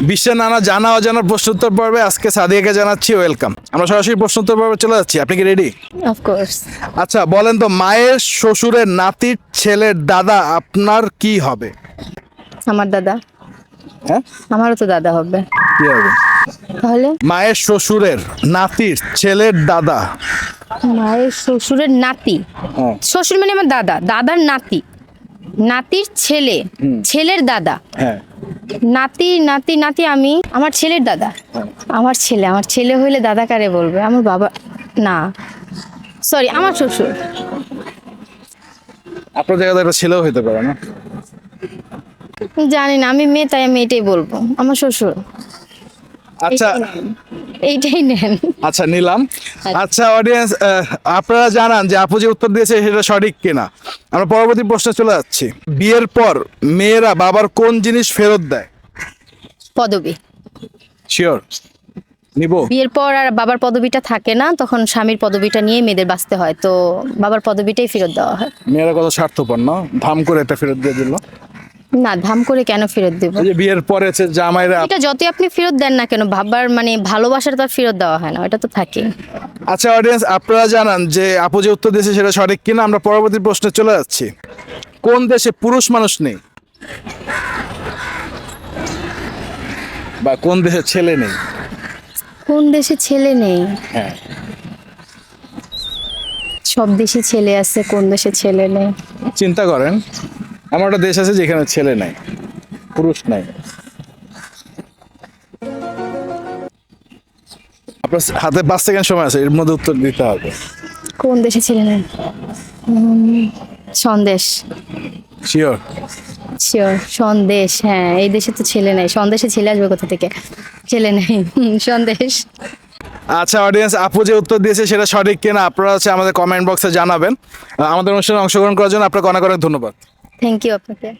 বিশ্বের নানা জানা অজানা প্রশ্নোত্তর পর্বে আজকে সাদিয়াকে জানাচ্ছি ওয়েলকাম আমরা সরাসরি প্রশ্নোত্তর পর্বে চলে যাচ্ছি। আপনি কি রেডি অফকোর্স আচ্ছা বলেন তো মায়ের শ্বশুরের নাতির ছেলের দাদা আপনার কি হবে? আমার দাদা। হ্যাঁ? আমারও তো দাদা হবে। কি হবে? তাহলে? মায়ের শ্বশুরের নাতির ছেলের দাদা। মায়ের শ্বশুরের নাতি। হ্যাঁ। শ্বশুর মানে আমার দাদা। দাদার নাতি। নাতির ছেলে। ছেলের দাদা। হ্যাঁ। নাতি নাতি নাতি আমি আমার ছেলের দাদা। আমার ছেলে আমার ছেলে হইলে দাদা কারে বলবে? আমার বাবা না। সরি আমার শ্বশুর। আপনার জায়গাতে একটা ছেলেও হইতে পারে না। জানি না আমি মেয়ে তাই আমি এটাই বলব। আমার শ্বশুর। আচ্ছা এইটাই নেন। আচ্ছা নিলাম। আচ্ছা। অডিয়েন্স আপনারা জানান যে আপু যে উত্তর দিয়েছে সেটা সঠিক কিনা। আমরা পরবর্তী প্রশ্নে চলে যাচ্ছি। বিয়ের পর মেয়েরা বাবার কোন জিনিস ফেরত দেয়? পদবী। শিওর নিব। বিয়ের পর আর বাবার পদবিটা থাকে না তখন স্বামীর পদবিটা নিয়ে মেয়েদের বাঁচতে হয়। তো বাবার পদবিটাই ফেরত দেওয়া হয়। মেয়েরা কত স্বার্থপর না? ধাম করে এটা ফেরত দিয়ে দিল। না ধাম করে কেন ফেরত দেব? এই যে বিয়ের পরে হচ্ছে জামাইরা এটা যতই আপনি ফেরত দেন না কেন বাবার মানে ভালোবাসাটা তো আর ফেরত দেওয়া হয় না ওটা তো থাকে। আচ্ছা অডিয়েন্স আপনারা জানান যে আপু যে উত্তর দিয়েছে সেটা সঠিক কিনা আমরা পরবর্তী প্রশ্নে চলে যাচ্ছি। কোন দেশে পুরুষ মানুষ নেই? বা কোন দেশে ছেলে নেই? কোন দেশে ছেলে নেই? হ্যাঁ। সব দেশে ছেলে আছে কোন দেশে ছেলে নেই? চিন্তা করেন। এমন একটা দেশ আছে যেখানে ছেলে নাই পুরুষ নাই। আপনার হাতে পাঁচ সেকেন্ড সময় আছে এর মধ্যে উত্তর দিতে হবে। কোন দেশে ছেলে নেই? সন্দেশ। শিওর শিওর সন্দেশ হ্যাঁ এই দেশে তো ছেলে নেই। সন্দেশে ছেলে আসবে কোথা থেকে? ছেলে নেই সন্দেশ। আচ্ছা অডিয়েন্স আপু যে উত্তর দিয়েছে সেটা সঠিক কিনা আপনারা হচ্ছে আমাদের কমেন্ট বক্সে জানাবেন। আমাদের অনুষ্ঠানে অংশগ্রহণ করার জন্য আপনাকে অনেক অনেক ধন্যবাদ। থ্যাংক ইউ আপনাকে